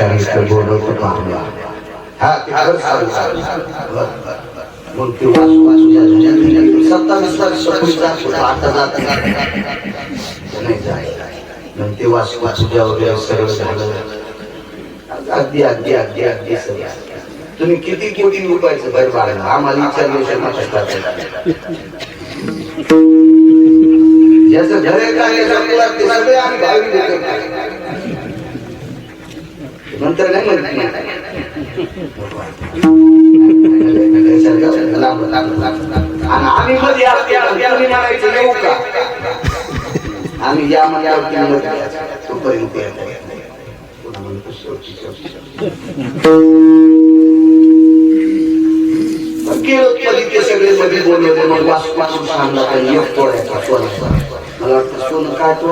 विचारित बोलवतो पाहुणा हा चालू मग ते सत्तावीस होता, आता जात नाही. मग ते वाचू वाचू सर्व झालं अगदी अगदी अगदी अगदी तुम्ही किती कोटी रुपयाचं बाहेर बाळगलं आम्हाला विचारल्याशिवाय ज्याचं घर आहे काय सगळे आम्ही भावी नंतर नाही. म्हणत आणि आम्ही मध्ये म्हणायचं येऊ का? आम्ही या गेलो कधी ते सगळे मध्ये बोलले मग सांगला तर एक तोडायचा मला वाटतं सोनं काय तो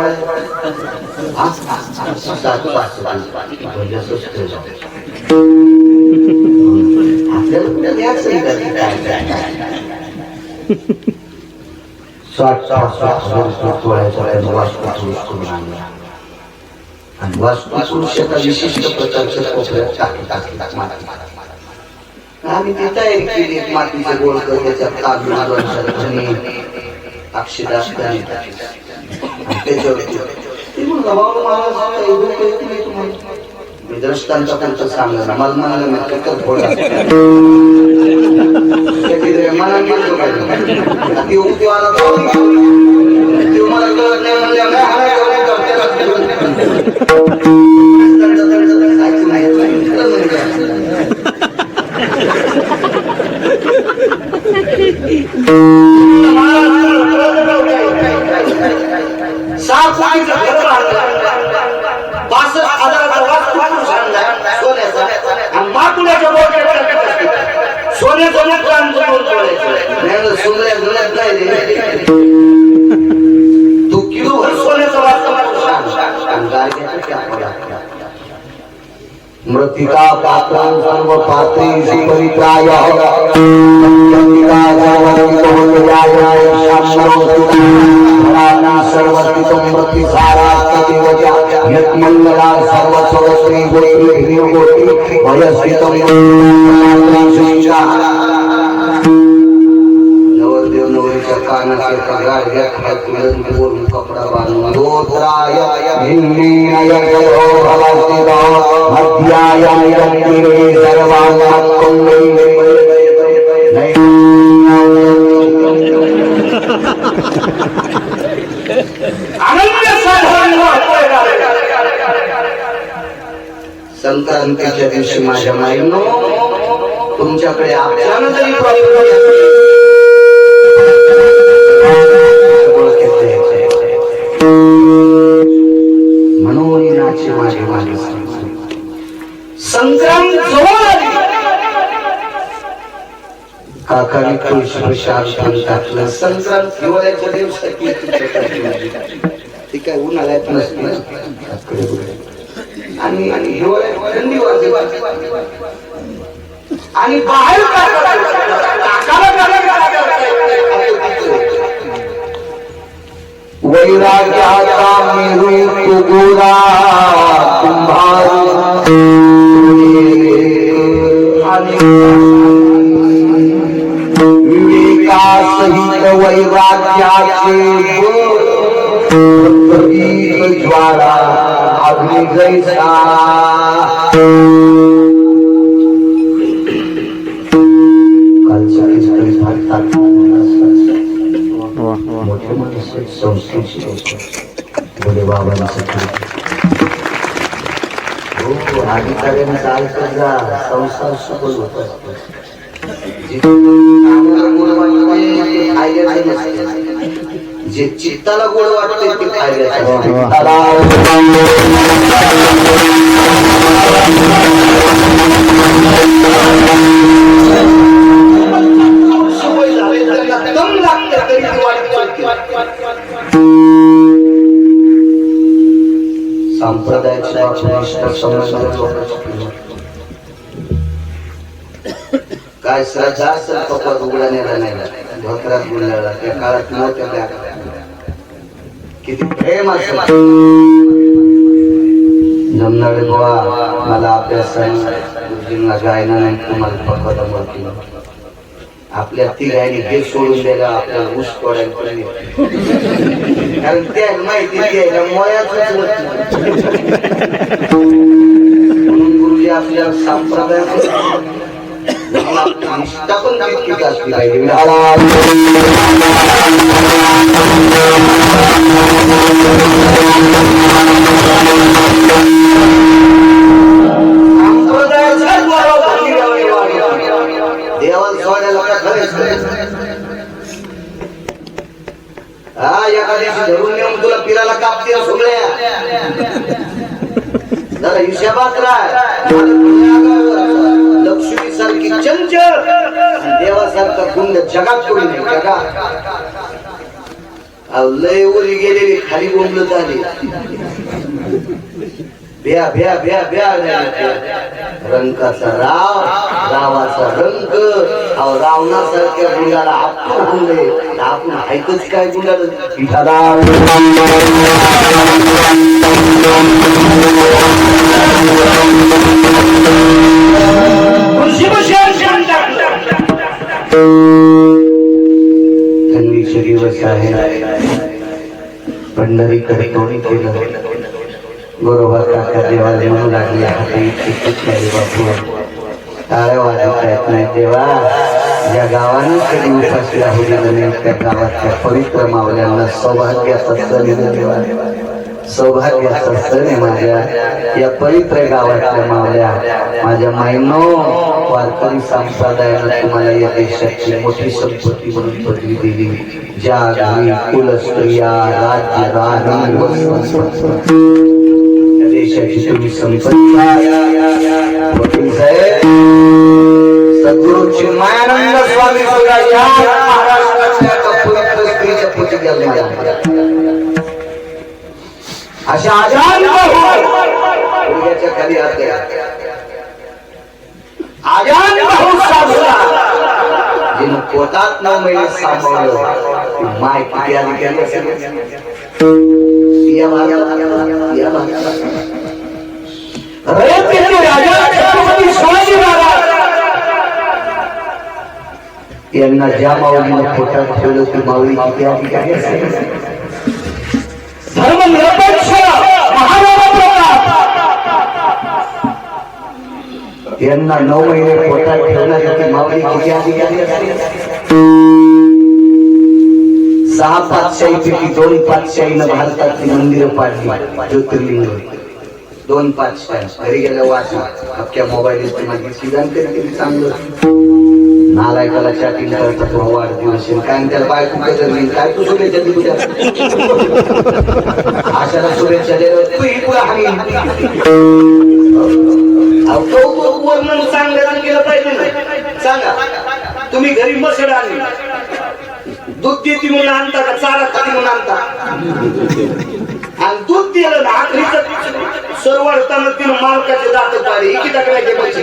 आणि वास्तू एका विशिष्ट प्रकारच्या कोपऱ्यात टाकी टाकी आम्ही ती तयारी केली मातीचे गोळ त्याच्यात काजू नारळाची अक्षदा त्याच्यावर ते म्हणलं, एवढं नाही तुम्हाला. मी दृष्टांत त्यांचं सांगलं मला म्हणाले मी थोडा मृतिका पात्रं सर्व पात्री परित्राय मृतिका सर्वतितोन्याय शाम्रोतिना सर्वतितं मृतिसारात्मदेवजा यत्मङ्गला सर्वस्वश्री गोत्री ह्रियोगोत्री वयस्थितं नवरदेव नवरीच्या कानाचे पगार घ्या खातून बोलून कपडा बांधून दोत्राय भिन्नीय जयो भवस्तितो मध्याय निरंतिरे संक्रांतीच्या दिवशी माझ्या माईनो तुमच्याकडे आपल्याला जरी काकाने तुळशी टाकलं संक्रांत हिवाळ्याच्या दिवसात उन्हाळ्यात आणि हिवाळ्यात थंडी आणि बाहेर वैराग्याचा मेरू वैराग्याचे प्रदीप ज्वाला अग्नि जैसा मोठे मोठे संस्कृत बोले बाबांसाठी अधिकाऱ्यांचा संसार सफल होत असतो जे चित्ताला गोड वाटते ते वस्तुनिष्ठ संबंध जोपासणे. काय श्रद्धा असेल पप्पा उघडा नेला नाही. धोत्रात गुंडाळला त्या काळात नव्हत्या त्या किती प्रेम असत. जमणार बुवा मला अभ्यास गुरुजींना गायना नाही तुम्हाला पकवायला म्हणतील आपल्या तिघांनी हे सोडून द्यायला आपल्याला ऊस तोडायला पण कारण त्या माहिती द्यायला मोयाच म्हणून गुरुजी आपल्या संप्रदायात असली पाहिजे हा एका दिवशी धरून नेऊन तुला पिराला कापते सगळ्या जरा हिशोबात राह लक्ष्मी सारखी चंचल. देवासारखा गुंड जगात कोणी नाही. जगात लय उरी गेलेली खाली बोंबलत आली भ्या भ्या भ्या भ्या रंगाचा राव रावाचा रंग. अहो रावणासारख्या गुंडाला आपण बोलले आपण ऐकच काय गुंडाला? बरोबर काका देवाला म्हणू लागली हाती नाही बापू टाळ्या वाजवता येत नाही देवा ज्या गावानं कधी उपाशी राहू दिलं नाही त्या गावातल्या पवित्र मावल्यांना सौभाग्याचा सण देवा सौभाग्याचा सण आहे माझ्या या पवित्र गावातल्या मावल्या माझ्या मायनो वारकरी संप्रदायानं तुम्हाला या देशाची मोठी संपत्ती म्हणून पदवी दिली. ज्या कुलस्त्रिया राज्य संपत्ती या देशाची तुम्ही संपत्ती सद्गुरू चिन्मयानंद स्वामी सुद्धा या महाराष्ट्रातल्या एका पवित्र स्त्रीच्या पोटी जन्माला अशा आजान खाली हात. आजान भाऊ साधूला. जिनं पोटात नऊ महिने सांभाळलं. माय किती यांना ज्या माऊलीने पोटात ठेवलं ती माऊली किती असेल? धर्मनिरपेक्ष महाराणा यांना नऊ महिने पोटात ठेवण्यासाठी ती किती आधी सहा पाचशाहीपैकी दोन पाचशाहीनं भारतातली मंदिरं पाडली ज्योतिर्लिंग दोन पाचशाही घरी गेल्या वाचा अख्ख्या मोबाईल माझी सिद्धांत चांगलं नालायकाला चॅटिंग करतात भाऊ वाढदिवस आहे. काय आणि त्याला बायको काय नाही काय तू शुभेच्छा दिली तुझ्या आशाला शुभेच्छा दे तू ही तुला हानी अहो, कौतुक वर्णन चांगलं केलं पाहिजे सांगा तुम्ही घरी मसड आणली. दूध देते म्हणून आणता का? चारा खाती म्हणून आणता? आणि दूध दिलं ना आखरीच सरवडताना तिनं मालकाचे जात पाहिजे इकडे टाकण्याचे पैसे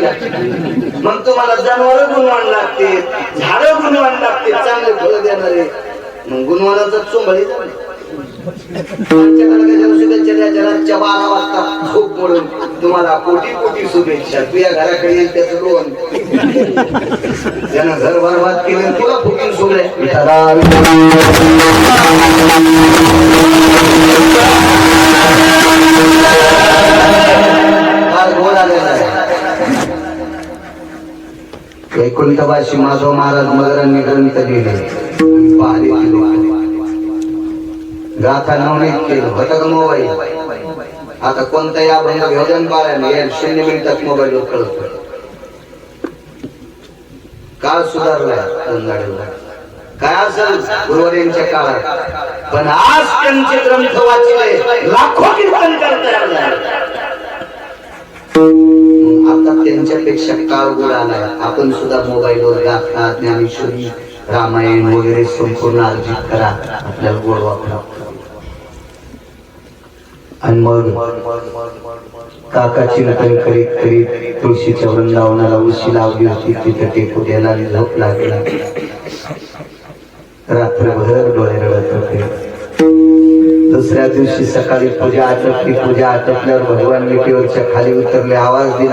मग तुम्हाला जनावर गुणवान लागते. झाड गुणवान लागते. चांगले फळ देणारे. मग गुणवानाचा चोंबळी शुभेच्छा द्यायच्या रातच्या बारा वाजता खूप म्हणून तुम्हाला कोटी कोटी शुभेच्छा. तुझ्या घराकडे येईल त्याचं लोन त्यानं घर बरबाद केलं तुला फुटून सोडलंय फार गोड आलेला आहे वैकुंठवासी माधव महाराज मगरांनी ग्रंथ लिहिले. गाथा नवनीत केलं. होतं का मोबाईल आता कोणताही अभंग भजन पाळायला या शून्य मिनिटात मोबाईलवर कळत काळ सुधारला काय असेल? गुरुवारींच्या काळात. पण आज त्यांचे ग्रंथ वाचले लाखो कीर्तन करता आता त्यांच्यापेक्षा काळ गोड आपण सुद्धा मोबाईलवर गाथा ज्ञानेश्वरी रामायण वगैरे संपूर्ण अर्जित करा. आपल्याला गोड वापरा आणि मग काकाची चिंतन करीत करीत तुळशीच्या वृंदावनाला उशी लावली होती. तिथे टेकू द्यायला आणि झोप लागला. रात्रभर डोळे रडत होते. दुसऱ्या दिवशी सकाळी पूजा आटपली. पूजा आटपल्यावर भगवान मिठीवरच्या खाली उतरले. आवाज दिला